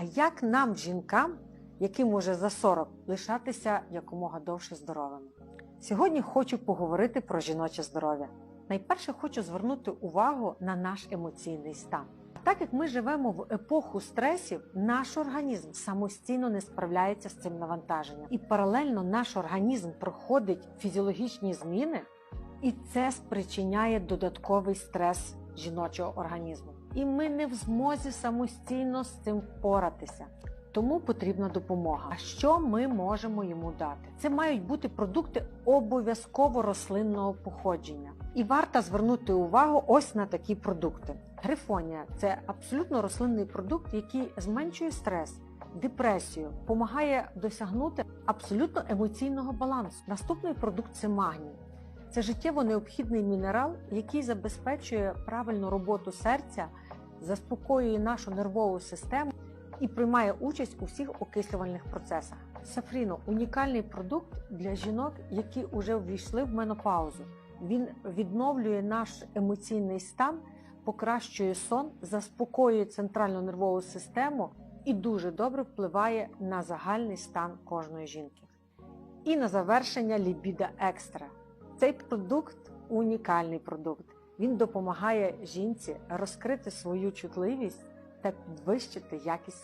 А як нам, жінкам, яким уже за 40, лишатися якомога довше здоровими? Сьогодні хочу поговорити про жіноче здоров'я. Найперше хочу звернути увагу на наш емоційний стан. Так як ми живемо в епоху стресів, наш організм самостійно не справляється з цим навантаженням. І паралельно наш організм проходить фізіологічні зміни, і це спричиняє додатковий стрес жіночого організму. І ми не в змозі самостійно з цим впоратися. Тому потрібна допомога. А що ми можемо йому дати? Це мають бути продукти обов'язково рослинного походження. І варто звернути увагу ось на такі продукти. Грифонія це абсолютно рослинний продукт, який зменшує стрес, депресію, допомагає досягнути абсолютно емоційного балансу. Наступний продукт це магній. Це життєво необхідний мінерал, який забезпечує правильну роботу серця, заспокоює нашу нервову систему і приймає участь у всіх окислювальних процесах. Сафріно унікальний продукт для жінок, які вже ввійшли в менопаузу. Він відновлює наш емоційний стан, покращує сон, заспокоює центральну нервову систему і дуже добре впливає на загальний стан кожної жінки. І на завершення лібіда екстра. Цей продукт унікальний продукт. Він допомагає жінці розкрити свою чутливість та підвищити якість